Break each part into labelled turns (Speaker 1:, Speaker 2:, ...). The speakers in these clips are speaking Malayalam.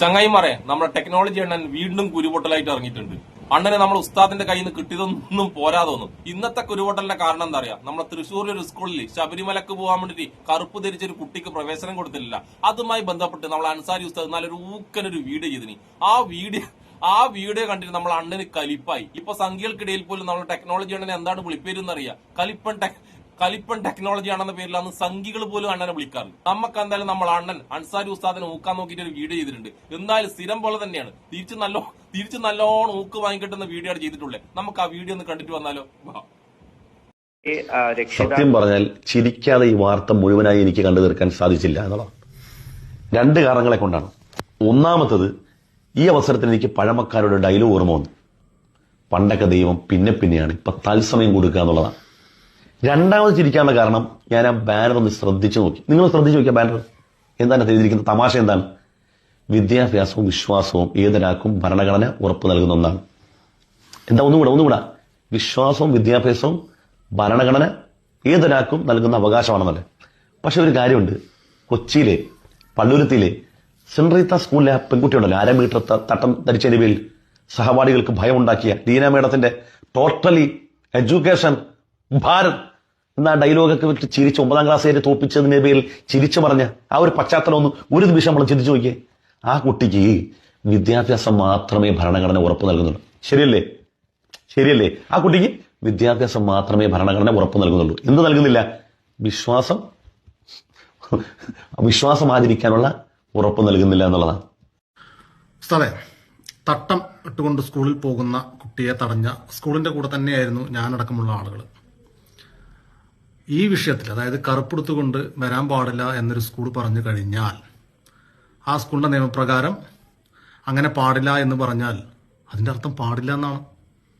Speaker 1: ചങ്ങായിമാരെ നമ്മുടെ ടെക്നോളജി അണ്ണൻ വീണ്ടും കുരുപൊട്ടലായിട്ട് ഇറങ്ങിയിട്ടുണ്ട്. അണ്ണനെ നമ്മൾ ഉസ്താദിന്റെ കയ്യിൽ നിന്ന് കിട്ടിയതൊന്നും പോരാതൊന്നും. ഇന്നത്തെ കുരുപൊട്ടലിന്റെ കാരണം എന്താ പറയാ നമ്മുടെ തൃശ്ശൂരിലെ ഒരു സ്കൂളിൽ ശബരിമലക്ക് പോകാൻ വേണ്ടിട്ട് കറുപ്പ് ധരിച്ച ഒരു കുട്ടിക്ക് പ്രവേശനം കൊടുത്തില്ല അതുമായി ബന്ധപ്പെട്ട് നമ്മൾ അൻസാരി ഉസ്താദ് നല്ലൊരു ഊക്കനൊരു വീഡിയോ ചെയ്തിനി. ആ വീഡിയോ ആ വീഡിയോ കണ്ടിട്ട് നമ്മൾ അണ്ണന് കലിപ്പായി. ഇപ്പൊ സംഖ്യകൾക്കിടയിൽ പോലും നമ്മൾ ടെക്നോളജി അണ്ണനെ എന്താണ് വിളിപ്പേരെന്ന് അറിയാം കലിപ്പൻ ടെക് കലിപ്പൻ ടെക്നോളജി ആണെന്ന പേരിൽ അന്ന് സംഘികൾ പോലും അണ്ണനെ വിളിക്കാറുണ്ട് നമുക്ക് എന്തായാലും നമ്മൾ അണ്ണൻ അൻസാരി ഉസ്താദിനെ ഊക്കാൻ നോക്കിയിട്ട് ഒരു വീഡിയോ ചെയ്തിട്ടുണ്ട്. എന്തായാലും സ്ഥിരം പോലെ തന്നെയാണ്. തിരിച്ച് നല്ല തിരിച്ച് നല്ലോണം ഊക്ക് വാങ്ങിക്കിട്ടുന്ന വീഡിയോ ആണ് ചെയ്തിട്ടുള്ളത് നമുക്ക് ആ വീഡിയോ ഒന്ന് കണ്ടിട്ട് വന്നാലോ?
Speaker 2: സത്യം പറഞ്ഞാൽ ചിരിക്കാതെ ഈ വാർത്ത മുഴുവനായി എനിക്ക് കണ്ടു തീർക്കാൻ സാധിച്ചില്ല എന്നുള്ളതാണ്. രണ്ട് കാരണങ്ങളെ കൊണ്ടാണ്. ഒന്നാമത്തത് ഈ അവസരത്തിൽ എനിക്ക് പഴമക്കാരുടെ ഡയലോഗ് ഓർമ്മ വന്നു. പണ്ടൊക്കെ ദൈവം പിന്നെ പിന്നെയാണ്. ഇപ്പൊ തത്സമയം കൊടുക്കുക എന്നുള്ളതാണ്. രണ്ടാമത് ചിരിക്കാനുള്ള കാരണം ഞാൻ ആ ബാനർ ഒന്ന് ശ്രദ്ധിച്ചു നോക്കി. നിങ്ങൾ ശ്രദ്ധിച്ചു നോക്കിയ ബാനർ എന്താണ് എഴുതിയിരിക്കുന്നത് തമാശ എന്താണ്? വിദ്യാഭ്യാസവും വിശ്വാസവും ഏതൊരാൾക്കും ഭരണഘടന ഉറപ്പ് നൽകുന്ന ഒന്നാണ്. എന്താ ഒന്നുകൂടെ ഒന്നുകൂടെ? വിശ്വാസവും വിദ്യാഭ്യാസവും ഭരണഘടന ഏതൊരാൾക്കും നൽകുന്ന അവകാശമാണെന്നല്ലേ? പക്ഷെ ഒരു കാര്യമുണ്ട്. കൊച്ചിയിലെ പള്ളുരുത്തിയിലെ സെൻറീത്ത സ്കൂളിലെ പെൺകുട്ടിയുണ്ടല്ലോ അര മീറ്റർ തട്ടം ധരിച്ചതിന്റെ പേരിൽ സഹപാഠികൾക്ക് ഭയമുണ്ടാക്കിയ ലീന മേഡത്തിന്റെ ടോട്ടലി എഡ്യൂക്കേഷൻ ഭാരത് എന്ന ഡയലോഗൊക്കെ വിട്ട് ചിരിച്ച് ഒമ്പതാം ക്ലാസ് വരെ തോപ്പിച്ചതിന്റെ പേരിൽ ചിരിച്ചു പറഞ്ഞ ആ ഒരു പശ്ചാത്തലം ഒന്ന് ഒരു നിമിഷം നമ്മൾ ചിന്തിച്ചു നോക്കിയേ. ആ കുട്ടിക്ക് വിദ്യാഭ്യാസം മാത്രമേ ഭരണഘടന ഉറപ്പ് നൽകുന്നുള്ളൂ. ശരിയല്ലേ? ശരിയല്ലേ? ആ കുട്ടിക്ക് വിദ്യാഭ്യാസം മാത്രമേ ഭരണഘടന ഉറപ്പ് നൽകുന്നുള്ളൂ. എന്ത് നൽകുന്നില്ല? വിശ്വാസം. വിശ്വാസം ആചരിക്കാനുള്ള ഉറപ്പ് നൽകുന്നില്ല എന്നുള്ളതാണ്
Speaker 3: സാറെ തട്ടം ഇട്ടുകൊണ്ട് സ്കൂളിൽ പോകുന്ന കുട്ടിയെ തടഞ്ഞ സ്കൂളിന്റെ കൂടെ തന്നെയായിരുന്നു ഞാനടക്കമുള്ള ആളുകൾ ഈ വിഷയത്തിൽ അതായത് കറുപ്പെടുത്തുകൊണ്ട് വരാൻ പാടില്ല എന്നൊരു സ്കൂൾ പറഞ്ഞു കഴിഞ്ഞാൽ ആ സ്കൂളിന്റെ നിയമപ്രകാരം അങ്ങനെ പാടില്ല എന്ന് പറഞ്ഞാൽ അതിന്റെ അർത്ഥം പാടില്ല എന്നാണ്.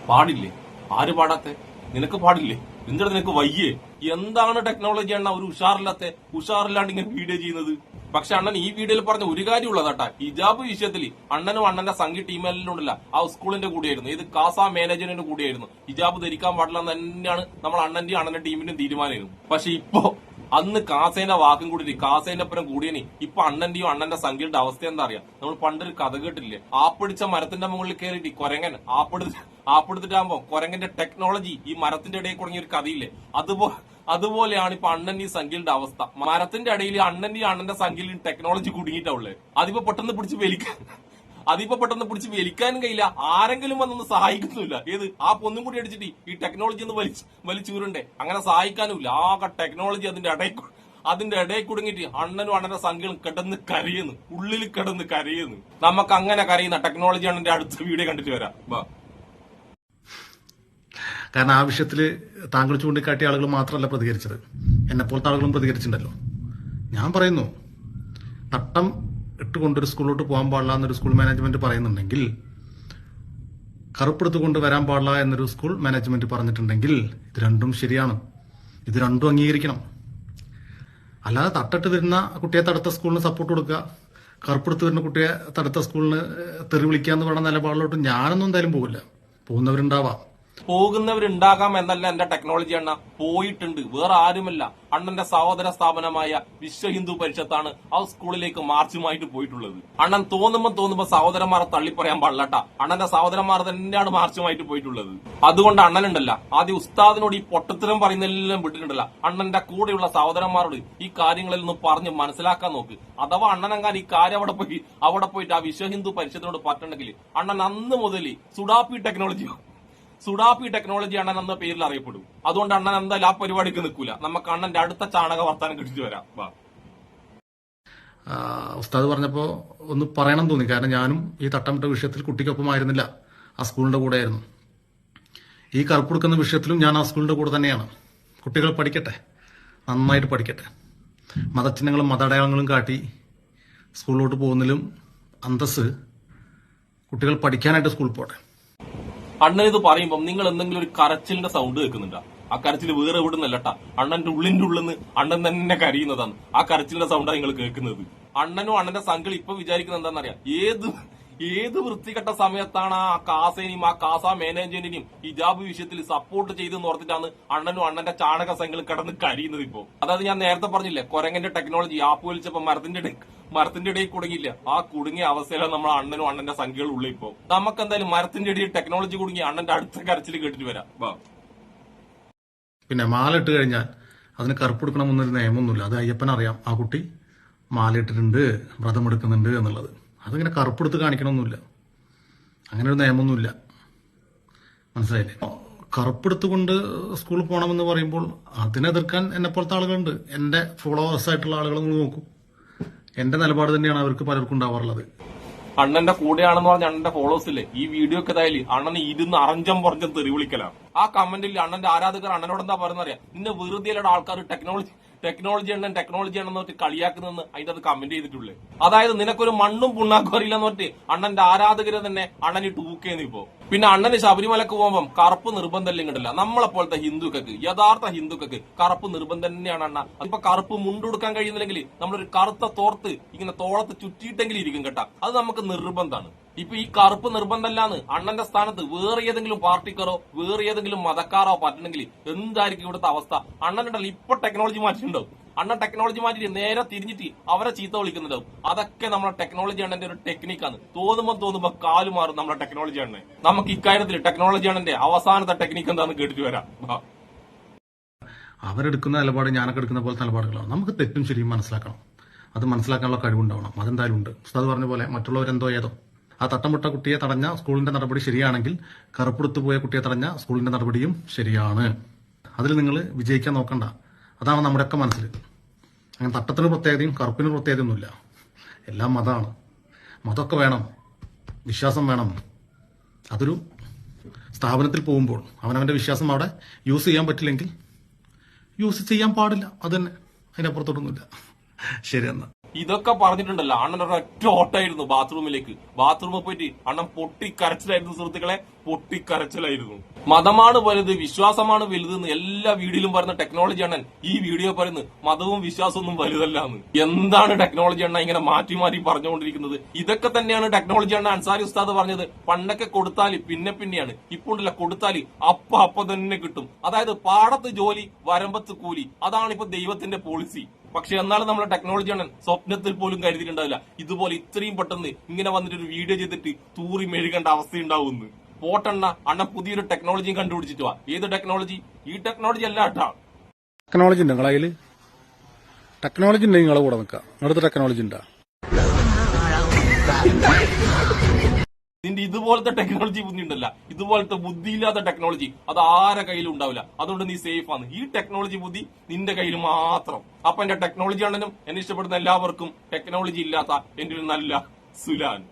Speaker 1: പാടില്ലേ? ആര് പാടാത്തെ? നിനക്ക് പാടില്ലേ? എന്തിനാ നിനക്ക് വയ്യേ? എന്താണ് ടെക്നോളജി എണ്ണ ഒരു ഉഷാറില്ലാത്ത ഉഷാറില്ലാണ്ട് ഇങ്ങനെ വീഡിയോ ചെയ്യുന്നത്? പക്ഷെ അണ്ണൻ ഈ വീഡിയോയിൽ പറഞ്ഞ ഒരു കാര്യമുള്ളതാട്ടാ. ഹിജാബ് വിഷയത്തിൽ അണ്ണനും അണ്ണന്റെ സംഘി ടീമെല്ലാം ഉണ്ടല്ല ആ സ്കൂളിന്റെ കൂടെയായിരുന്നു. ഇത് കാസ മാനേജറിന്റെ കൂടെയായിരുന്നു. ഹിജാബ് ധരിക്കാൻ പാടില്ല തന്നെയാണ് നമ്മൾ അണ്ണന്റെയും അണ്ണന്റെ ടീമിന്റെയും തീരുമാനമായിരുന്നു. പക്ഷെ ഇപ്പോ അന്ന് കാസേന്റെ വാക്കും കൂടി കാസേന്റെ അപ്പുറം കൂടിയനി ഇപ്പൊ അണ്ണന്റെയും അണ്ണന്റെ സംഖ്യയുടെ അവസ്ഥ എന്താ അറിയാം? നമ്മൾ പണ്ടൊരു കഥ കേട്ടില്ലേ ആപ്പിടിച്ച മരത്തിന്റെ മുകളിൽ കയറിയിട്ട് കൊരങ്ങൻ ആപ്പെടുത്ത് ആപ്പെടുത്തിട്ടാകുമ്പോ കൊരങ്ങന്റെ ടെക്നോളജി ഈ മരത്തിന്റെ ഇടയിൽ കുടുങ്ങിയ ഒരു കഥയില്ലേ? അതുപോലെ അതുപോലെയാണ് ഇപ്പൊ അണ്ണൻ ഈ സംഖ്യയുടെ അവസ്ഥ. മരത്തിന്റെ ഇടയിൽ ഈ അണ്ണന്റെ സംഖ്യയിൽ ടെക്നോളജി കുടുങ്ങിയിട്ടുള്ളത് അതിപ്പോ പെട്ടെന്ന് പിടിച്ച് വലിക്കാൻ അതിപ്പോ പെട്ടെന്ന് പിടിച്ച് വലിക്കാനും കഴിയില്ല. ആരെങ്കിലും വന്നൊന്ന് സഹായിക്കുന്നില്ല ഏത്? ആ പൊന്നും കൂടി അടിച്ചിട്ട് ഈ ടെക്നോളജി ഒന്ന് വലിച്ച് വലിച്ചൂരണ്ടേ അങ്ങനെ സഹായിക്കാനുമില്ല. ആ ടെക്നോളജി അതിന്റെ ഇടയിൽ അതിന്റെ ഇടയിൽ കുടുങ്ങിട്ട് അണ്ണനും അണ്ണന്റെ സംഖ്യകളും കിടന്ന് കരയുന്നു. ഉള്ളിൽ കിടന്ന് കരയുന്നു. നമുക്ക് അങ്ങനെ കരയുന്ന ടെക്നോളജി അണ്ണന്റെ അടുത്ത വീഡിയോ കണ്ടിട്ട് വരാം.
Speaker 3: കാരണം ആ വിഷയത്തിൽ താങ്കൾ ചൂണ്ടിക്കാട്ടിയ ആളുകൾ മാത്രമല്ല പ്രതികരിച്ചത്. എന്നെപ്പോലത്തെ ആളുകളും പ്രതികരിച്ചിട്ടുണ്ടല്ലോ. ഞാൻ പറയുന്നു തട്ടം ഇട്ടുകൊണ്ടൊരു സ്കൂളിലോട്ട് പോകാൻ പാടില്ല എന്നൊരു സ്കൂൾ മാനേജ്മെന്റ് പറയുന്നുണ്ടെങ്കിൽ കറുപ്പെടുത്തുകൊണ്ട് വരാൻ പാടില്ല എന്നൊരു സ്കൂൾ മാനേജ്മെന്റ് പറഞ്ഞിട്ടുണ്ടെങ്കിൽ ഇത് രണ്ടും ശരിയാണ്. ഇത് രണ്ടും അംഗീകരിക്കണം. അല്ലാതെ തട്ടിട്ട് വരുന്ന കുട്ടിയെ തടുത്ത സ്കൂളിന് സപ്പോർട്ട് കൊടുക്കുക കറുപ്പെടുത്ത് വരുന്ന കുട്ടിയെ തടുത്ത സ്കൂളിന് തെറി വിളിക്കുക എന്ന് പറയുന്ന നിലപാടിലോട്ട് ഞാനൊന്നും എന്തായാലും പോകില്ല പോകുന്നവരുണ്ടാവാം.
Speaker 1: പോകുന്നവരുണ്ടാകാം എന്നല്ല എന്റെ ടെക്നോളജി അണ്ണ. പോയിട്ടുണ്ട്. വേറെ ആരുമല്ല. അണ്ണന്റെ സഹോദര സ്ഥാപനമായ വിശ്വ ഹിന്ദു പരിഷത്താണ് ആ സ്കൂളിലേക്ക് മാർച്ചുമായിട്ട് പോയിട്ടുള്ളത്. അണ്ണൻ തോന്നുമ്പോ തോന്നുമ്പോ സഹോദരന്മാരെ തള്ളി പറയാൻ പാടില്ലട്ടാ. അണ്ണന്റെ സഹോദരന്മാർ തന്നെയാണ് മാർച്ചുമായിട്ട് പോയിട്ടുള്ളത്. അതുകൊണ്ട് അണ്ണനുണ്ടല്ല. ആദ്യം ഉസ്താദിനോട് ഈ പൊട്ടത്തരം പറയുന്നതിലെല്ലാം വിട്ടിട്ടുണ്ടല്ല. അണ്ണന്റെ കൂടെയുള്ള സഹോദരന്മാരോട് ഈ കാര്യങ്ങളിൽ നിന്ന് പറഞ്ഞ് മനസ്സിലാക്കാൻ നോക്ക്. അഥവാ അണ്ണനങ്ങാൻ ഈ കാര്യം അവിടെ പോയി അവിടെ പോയിട്ട് ആ വിശ്വ ഹിന്ദു പരിഷത്തിനോട് പറ്റണെങ്കിൽ അണ്ണൻ അന്ന് മുതൽ സുഡാപ്പി ടെക്നോളജി സുഡാപ്പി ടെക്നോളജി അണ്ണൻ എന്ന പേരിൽ അറിയപ്പെടും. അതുകൊണ്ട് അണ്ണൻ എന്തായാലും ആ പരിപാടിക്ക് നിൽക്കൂല. നമുക്ക് അണ്ണന്റെ അടുത്ത ചാണക വർത്താനം കിട്ടിച്ചു വരാം. വാ.
Speaker 3: ഉസ്താദ് പറഞ്ഞപ്പോൾ ഒന്ന് പറയണം തോന്നി. കാരണം ഞാനും ഈ തട്ടമിട്ട വിഷയത്തിൽ കുട്ടിക്കൊപ്പമായിരുന്നില്ല. ആ സ്കൂളിന്റെ കൂടെ ആയിരുന്നു ഈ കറുപ്പുടുക്കുന്ന വിഷയത്തിലും ഞാൻ ആ സ്കൂളിന്റെ കൂടെ തന്നെയാണ്. കുട്ടികൾ പഠിക്കട്ടെ. നന്നായിട്ട് പഠിക്കട്ടെ. മതചിഹ്നങ്ങളും മതടയാളങ്ങളും കാട്ടി സ്കൂളിലോട്ട് പോകുന്നതിലും അന്തസ് കുട്ടികൾ പഠിക്കാനായിട്ട് സ്കൂളിൽ പോട്ടെ.
Speaker 1: അണ്ണൻ ഇത് പറയുമ്പോൾ നിങ്ങൾ എന്തെങ്കിലും ഒരു കരച്ചിലിന്റെ സൗണ്ട് കേൾക്കുന്നുണ്ടോ? ആ കരച്ചിൽ വേറെ എവിടെ നിന്നല്ലട്ടാ അണ്ണന്റെ ഉള്ളിന്റെ ഉള്ളിൽ നിന്ന് അണ്ണൻ തന്നെ കരയുന്നതാണ്. ആ കരച്ചിലിന്റെ സൗണ്ടാണ് നിങ്ങൾ കേൾക്കുന്നത്. അണ്ണനും അണ്ണന്റെ സംഘം ഇപ്പൊ വിചാരിക്കുന്നത് എന്താണെന്നറിയാം? ഏത് ഏത് വൃത്തികെട്ട സമയത്താണ് ആ കാസേനെയും ആ കാസ മാനേജ്മെന്റിനെയും ഹിജാബ് വിഷയത്തിൽ സപ്പോർട്ട് ചെയ്തെന്ന് ഓർത്തിട്ടാണ് അണ്ണനും അണ്ണന്റെ ചാണക സംഘങ്ങൾ കിടന്ന് കരിയുന്നത് ഇപ്പോ. അതായത് ഞാൻ നേരത്തെ പറഞ്ഞില്ലേ കൊരങ്ങന്റെ ടെക്നോളജി ആപ്പ് വലിച്ചപ്പോ മരത്തിന്റെ ഇടയിൽ മരത്തിന്റെ ഇടയിൽ കുടുങ്ങിയില്ല. ആ കുടുങ്ങിയ അവസ്ഥയിലാണ് നമ്മൾ അണ്ണനും അണ്ണന്റെ സംഖ്യകൾ ഉള്ളു ഇപ്പോ. നമുക്ക് എന്തായാലും മരത്തിന്റെ ഇടയിൽ ടെക്നോളജി കുടുങ്ങി അണ്ണന്റെ അടുത്ത കരച്ചിൽ കേട്ടിട്ട് വരാം.
Speaker 3: പിന്നെ മാലിട്ട് കഴിഞ്ഞാൽ അതിന് കറുപ്പ് എടുക്കണമെന്നൊരു നിയമമൊന്നുമില്ല. അത് അയ്യപ്പനറിയാം. ആ കുട്ടി മാല ഇട്ടിട്ടുണ്ട് വ്രതമെടുക്കുന്നുണ്ട് എന്നുള്ളത്. അതിങ്ങനെ കറുപ്പെടുത്ത് കാണിക്കണമൊന്നുമില്ല. അങ്ങനെ ഒരു നിയമമൊന്നുമില്ല. മനസ്സിലായില്ലേ? കറുപ്പെടുത്തുകൊണ്ട് സ്കൂളിൽ പോകണമെന്ന് പറയുമ്പോൾ അതിനെതിർക്കാൻ എന്നെ പോലത്തെ ആളുകളുണ്ട്. എന്റെ ഫോളോവേഴ്സ് ആയിട്ടുള്ള ആളുകൾ നോക്കും. എന്റെ നിലപാട് തന്നെയാണ് അവർക്ക് പലർക്കും ഉണ്ടാവാറുള്ളത്.
Speaker 1: അണ്ണന്റെ കൂടെയാണെന്ന് പറഞ്ഞ അണ്ണന്റെ ഫോളോവേഴ്സ് ഇല്ലേ? ഈ വീഡിയോ ഒക്കെ ഇതായാലും അണ്ണന് ഇരുന്ന് അറഞ്ചം പറഞ്ഞ് തെറി വിളിക്കലാണ് ആ കമന്റിൽ അണ്ണന്റെ ആരാധകർ അണ്ണനോട് എന്താ പറയുന്നറിയാം? നിന്നെ വെറുതെ ആൾക്കാർ ടെക്നോളജി ടെക്നോളജി അണ്ണൻ ടെക്നോളജി ആണെന്ന് പറഞ്ഞിട്ട് കളിയാക്കുന്നതെന്ന് അതിന്റെ അത് കമന്റ് ചെയ്തിട്ടുള്ളേ. അതായത് നിനക്കൊരു മണ്ണും പുണ്ണാക്കും അറിയില്ലെന്ന് പറഞ്ഞിട്ട് അണ്ണന്റെ ആരാധകര് തന്നെ അണ്ണന് ടൂക്കേന്ന് ഇപ്പോ. പിന്നെ അണ്ണന് ശബരിമലക്ക് പോകുമ്പം കറുപ്പ് നിർബന്ധമല്ലേ ഇങ്ങോട്ടില്ല നമ്മളെ പോലത്തെ ഹിന്ദുക്കൾക്ക് യഥാർത്ഥ ഹിന്ദുക്കൾക്ക് കറുപ്പ് നിർബന്ധം തന്നെയാണ് അണ്ണ. ഇപ്പൊ കറുപ്പ് മുണ്ടെടുക്കാൻ കഴിയുന്നില്ലെങ്കിൽ നമ്മളൊരു കറുത്ത തോർത്ത് ഇങ്ങനെ തോളത്ത് ചുറ്റിയിട്ടെങ്കിലും ഇരിക്കും കേട്ടാ. അത് നമുക്ക് നിർബന്ധമാണ്. ഇപ്പൊ ഈ കറുപ്പ് നിർബന്ധമല്ലാന്ന് അണ്ണന്റെ സ്ഥാനത്ത് വേറെ ഏതെങ്കിലും പാർട്ടിക്കാരോ വേറെ ഏതെങ്കിലും മതക്കാരോ പറ്റണമെങ്കിൽ എന്തായിരിക്കും ഇവിടുത്തെ അവസ്ഥ? അണ്ണനുണ്ടല്ലോ ഇപ്പൊ ടെക്നോളജി മാറ്റിയിട്ടുണ്ടാവും അണ്ണൻ ടെക്നോളജി മാറ്റി നേരെ തിരിഞ്ഞിട്ട് അവരെ ചീത്ത വിളിക്കുന്നുണ്ടാവും. അതൊക്കെ നമ്മളെ ടെക്നോളജി അണ്ണന്റെ ഒരു ടെക്നിക്കാണ് തോന്നുമ്പോ തോന്നുമ്പോ കാൽ മാറും നമ്മളെ ടെക്നോളജി അണ്ണൻ നമുക്ക് ഇക്കാര്യത്തിൽ ടെക്നോളജി അണ്ണന്റെ അവസാനത്തെ ടെക്നിക്ക് എന്താണെന്ന് കേട്ടിട്ട് വരാം.
Speaker 3: അവരെടുക്കുന്ന നിലപാട് ഞാനൊക്കെ എടുക്കുന്ന പോലത്തെ നിലപാടുകളാണ്. നമുക്ക് തെറ്റും ശരിയും മനസ്സിലാക്കണം. അത് മനസ്സിലാക്കാനുള്ള കഴിവുണ്ടാവണം. അതെന്തായാലും ഉണ്ട്. ഉസ്താദ് പറഞ്ഞ പോലെ മറ്റുള്ളവരെന്തോ ഏതോ ആ തട്ടമുട്ട കുട്ടിയെ തടഞ്ഞ സ്കൂളിന്റെ നടപടി ശരിയാണെങ്കിൽ കറുപ്പെടുത്തു പോയ കുട്ടിയെ തടഞ്ഞ സ്കൂളിന്റെ നടപടിയും ശരിയാണ്. അതിൽ നിങ്ങൾ വിജയിക്കാൻ നോക്കണ്ട. അതാണ് നമ്മുടെയൊക്കെ മനസ്സിൽ. അങ്ങനെ തട്ടത്തിന് പ്രത്യേകതയും കറുപ്പിന് പ്രത്യേകതയൊന്നുമില്ല. എല്ലാം മതമാണ്. മതമൊക്കെ വേണം. വിശ്വാസം വേണം. അതൊരു സ്ഥാപനത്തിൽ പോകുമ്പോൾ അവനവന്റെ വിശ്വാസം അവിടെ യൂസ് ചെയ്യാൻ പറ്റില്ലെങ്കിൽ യൂസ് ചെയ്യാൻ പാടില്ല. അത് തന്നെ. അതിനപ്പുറത്തോട്ടൊന്നുമില്ല. ശരി എന്നാ.
Speaker 1: ഇതൊക്കെ പറഞ്ഞിട്ടുണ്ടല്ലോ. അണ്ണൻ ഒരു ഒരൊറ്റ ഓട്ടായിരുന്നു ബാത്റൂമിലേക്ക്. ബാത്റൂമിൽ പോയിട്ട് അണ്ണൻ പൊട്ടിക്കരച്ചിലായിരുന്നു സുഹൃത്തുക്കളെ. പൊട്ടിക്കരച്ചിലായിരുന്നു. മതമാണ് വലുത് വിശ്വാസമാണ് വലുത് എന്ന് എല്ലാ വീഡിയോയിലും പറയുന്ന ടെക്നോളജി അണ്ണൻ ഈ വീഡിയോ പറയുന്നത് മതവും വിശ്വാസമൊന്നും വലുതല്ലാന്ന്. എന്താണ് ടെക്നോളജി അണ്ണ ഇങ്ങനെ മാറ്റി മാറ്റി പറഞ്ഞുകൊണ്ടിരിക്കുന്നത്? ഇതൊക്കെ തന്നെയാണ് ടെക്നോളജി അണ്ണ അൻസാരി ഉസ്താദ് പറഞ്ഞത്. പണ്ടൊക്കെ കൊടുത്താൽ പിന്നെ പിന്നെയാണ്. ഇപ്പോൾ ഉണ്ടല്ല കൊടുത്താൽ അപ്പ അപ്പ തന്നെ കിട്ടും. അതായത് പാടത്ത് ജോലി വരമ്പത്ത് കൂലി. അതാണ് ഇപ്പൊ ദൈവത്തിന്റെ പോളിസി പക്ഷെ എന്നാലും നമ്മളെ ടെക്നോളജി ആണ് സ്വപ്നത്തിൽ പോലും കരുതിയിട്ടുണ്ടാവില്ല. ഇതുപോലെ ഇത്രയും പെട്ടെന്ന് ഇങ്ങനെ വന്നിട്ട് ഒരു വീഡിയോ ചെയ്തിട്ട് തൂറി മെഴുകേണ്ട അവസ്ഥയുണ്ടാവുമെന്ന്. പോട്ടെണ്ണ അണ്ണ പുതിയൊരു ടെക്നോളജിയും കണ്ടുപിടിച്ചിട്ട് വാ. ഏത് ടെക്നോളജി ഈ ടെക്നോളജി അല്ല കേട്ടാ
Speaker 4: ടെക്നോളജി ഉണ്ട് നിങ്ങളെ ടെക്നോളജി ഉണ്ടെങ്കിൽ നിങ്ങളെ കൂടെ നിൽക്കാം അടുത്ത ടെക്നോളജി ഉണ്ടോ?
Speaker 1: നിന്റെ ഇതുപോലത്തെ ടെക്നോളജി ബുദ്ധി ഉണ്ടല്ല ഇതുപോലത്തെ ബുദ്ധിയില്ലാത്ത ടെക്നോളജി അത് ആരെ കയ്യിലും ഉണ്ടാവില്ല. അതുകൊണ്ട് നീ സേഫ് ആണ്. ഈ ടെക്നോളജി ബുദ്ധി നിന്റെ കയ്യിൽ മാത്രം. അപ്പൊ എന്റെ ടെക്നോളജി ആണെന്നും എന്നെ ഇഷ്ടപ്പെടുന്ന എല്ലാവർക്കും ടെക്നോളജി ഇല്ലാത്ത എന്റെ ഒരു നല്ല സുലാൻ.